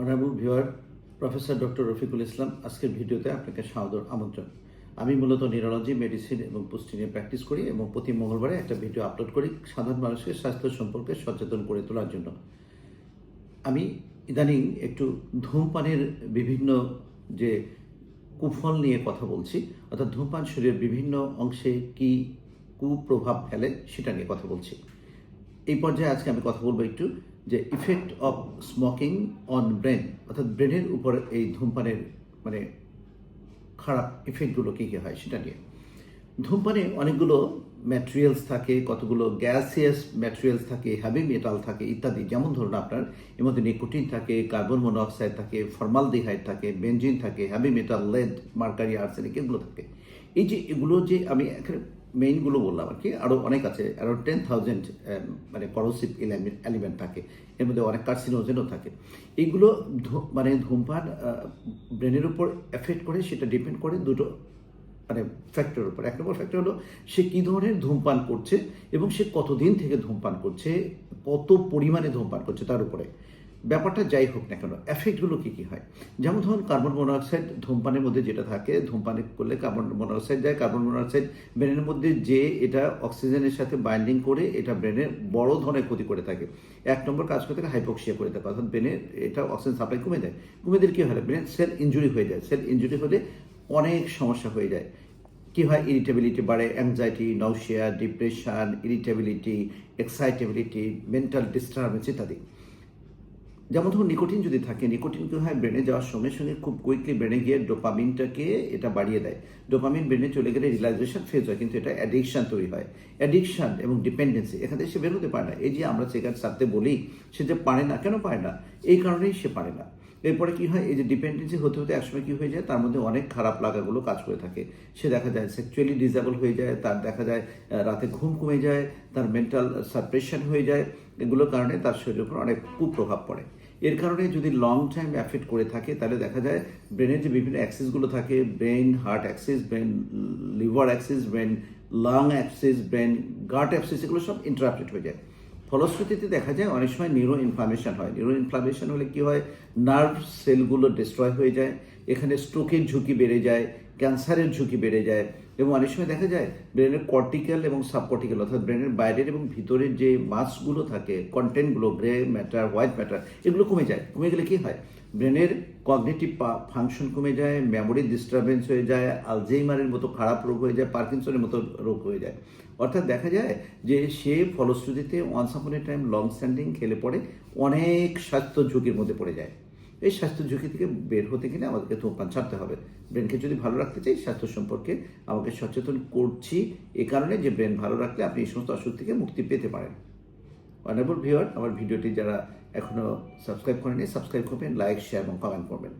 Honourable viewer professor doctor Rafiqul Islam আজকের ভিডিওতে আপনাকে সাদর আমন্ত্রণ। আমি মূলত নিউরোলজি মেডিসিন এবং পুষ্টি নিয়ে প্র্যাকটিস করি এবং প্রতি মঙ্গলবারে একটা ভিডিও আপলোড করি সাধারণ মানুষকে স্বাস্থ্য সম্পর্কে সচেতন করে তোলার জন্য। আমি ইদানিং একটু ধূমপানের বিভিন্ন যে কুফল নিয়ে কথা বলছি, অর্থাৎ ধূমপান শরীরের বিভিন্ন অংশে কি কুপ্রভাব ফেলে সেটা নিয়ে কথা বলছি। এই পর্যায়ে আজকে আমি কথা বলব একটু যে effect of smoking on brain অর্থাৎ ব্রেনের উপর এই ধূমপানের মানে খারাপ ইফেক্টগুলো কী কী হয় সেটা নিয়ে। ধূমপানে অনেকগুলো ম্যাটেরিয়ালস থাকে, কতগুলো গ্যাসিয়াস ম্যাটেরিয়ালস থাকে হ্যাভি মেটাল থাকে ইত্যাদি। যেমন ধরুন আপনার, এর মধ্যে নিকোটিন থাকে কার্বন মনোঅক্সাইড থাকে ফর্মালডিহাইড থাকে বেঞ্জিন থাকে heavy metal lead mercury arsenic এগুলো থাকে। এই যে এগুলো যে আমি এখানে মেইনগুলো বললাম আর কি। আরও অনেক আছে আরও টেন থাউজেন্ড মানে করোসিভ এলিমেন্ট থাকে। এর মধ্যে অনেক কার্সিনোজেনও থাকে। এইগুলো মানে ধূমপান ব্রেনের উপর এফেক্ট করে, সেটা ডিপেন্ড করে দুটো মানে ফ্যাক্টরের উপর। এক নম্বর ফ্যাক্টর হলো, সে কী ধরনের ধূমপান করছে এবং সে কতদিন থেকে ধূমপান করছে, কত পরিমাণে ধূমপান করছে তার উপরে। ব্যাপারটা যাই হোক না কেন এফেক্টগুলো কী কী হয়? যেমন ধরুন কার্বন মনোঅক্সাইড ধূমপানের মধ্যে যেটা থাকে, ধূমপান করলে কার্বন মনোঅক্সাইড যায় কার্বন মনোঅক্সাইড ব্রেনের মধ্যে যে এটা অক্সিজেনের সাথে বাইন্ডিং করে, এটা ব্রেনের বড় ধরনের ক্ষতি করে থাকে। এক নম্বর কাজ করতে হাইপোক্সিয়া করে থাকে, অর্থাৎ ব্রেনের এটা অক্সিজেন সাপ্লাই কমে যায়। কমে দিলে কী হয়? ব্রেন সেল ইঞ্জুরি হয়ে যায়। সেল ইঞ্জুরি হলে অনেক সমস্যা হয়ে যায়। কি হয়? ইরিটেবিলিটি বাড়ে anxiety nausea depression irritability excitability mental disturbance ইত্যাদি। যেমন ধরুন নিকোটিন যদি থাকে, নিকোটিন কি হয়? ব্রেনে যাওয়ার সঙ্গে সঙ্গে খুব কুইকলি ব্রেনে গিয়ে ডোপামিনটাকে এটা বাড়িয়ে দেয়। ডোপামিন ব্রেনে চলে গেলে রিলাইজেশন ফেজ হয়, কিন্তু এটা অ্যাডিকশান তৈরি হয়। অ্যাডিকশান এবং ডিপেন্ডেন্সি এখান থেকে সে বেরোতে পারে না। এই যে আমরা সেখানে সারতে বলি, সে যে পারে না, কেন পারে না? এই কারণেই সে পারে না। এরপরে কি হয়? এই যে ডিপেন্ডেন্সি হতে হতে একসময় কি হয়ে যায়? তার মধ্যে অনেক খারাপ লাগাগুলো কাজ করে থাকে। সে দেখা যায় সেক্সুয়ালি ডিজেবল হয়ে যায়, তার দেখা যায় রাতে ঘুম কমে যায়, তার মেন্টাল সাপ্রেশন হয়ে যায়। এগুলোর কারণে তার শরীরের উপর অনেক কুপ্রভাব পড়ে। এর কারণে যদি লং টাইম অ্যাফেক্ট করে থাকে, তাহলে দেখা যায় ব্রেনের যে বিভিন্ন অ্যাক্সিসগুলো থাকে brain heart axis brain liver axis brain lung axis brain gut axis এগুলো সব ইন্টারাপ্টেড হয়ে যায়। ফলশ্রুতিতে দেখা যায় অনেক সময় নিউরো ইনফ্লামেশন হয়। নিউরো ইনফ্লামেশন হলে কি হয়? নার্ভ সেলগুলো ডিস্ট্রয় হয়ে যায়, এখানে স্ট্রোকের ঝুঁকি বেড়ে যায় ক্যান্সারের ঝুঁকি বেড়ে যায় এবং অনেক সময় দেখা যায় ব্রেনের কর্টিক্যাল এবং সাবকর্টিক্যাল অর্থাৎ ব্রেনের বাইরের এবং ভিতরের যে মাসগুলো থাকে কন্টেন্টগুলো গ্রে ম্যাটার হোয়াইট ম্যাটার এগুলো কমে যায়। কমে গেলে কী হয়? ব্রেনের কগনেটিভ ফাংশন কমে যায় মেমোরি ডিস্টারবেন্স হয়ে যায় আলজেইমারের মতো খারাপ রোগ হয়ে যায় পার্কিনসনের মতো রোগ হয়ে যায়। অর্থাৎ দেখা যায় যে সে ফলশ্রুতিতে ওয়ান আপন এ টাইম লং স্ট্যান্ডিং খেলে পড়ে অনেক স্বাস্থ্য ঝুঁকির মধ্যে পড়ে যায়। এই স্বাস্থ্য ঝুঁকি থেকে বের হতে গেলে আমাদেরকে ধূমপান ছাড়তে হবে। ব্রেনকে যদি ভালো রাখতে চাই, স্বাস্থ্য সম্পর্কে আমাকে সচেতন করছি এ কারণে যে ব্রেন ভালো রাখলে আপনি এই সমস্ত অসুখ থেকে মুক্তি পেতে পারেন। অনারেবল ভিওয়ার আমার ভিডিওটি যারা এখনও সাবস্ক্রাইব করেনি সাবস্ক্রাইব করবেন লাইক শেয়ার এবং কমেন্ট করবেন।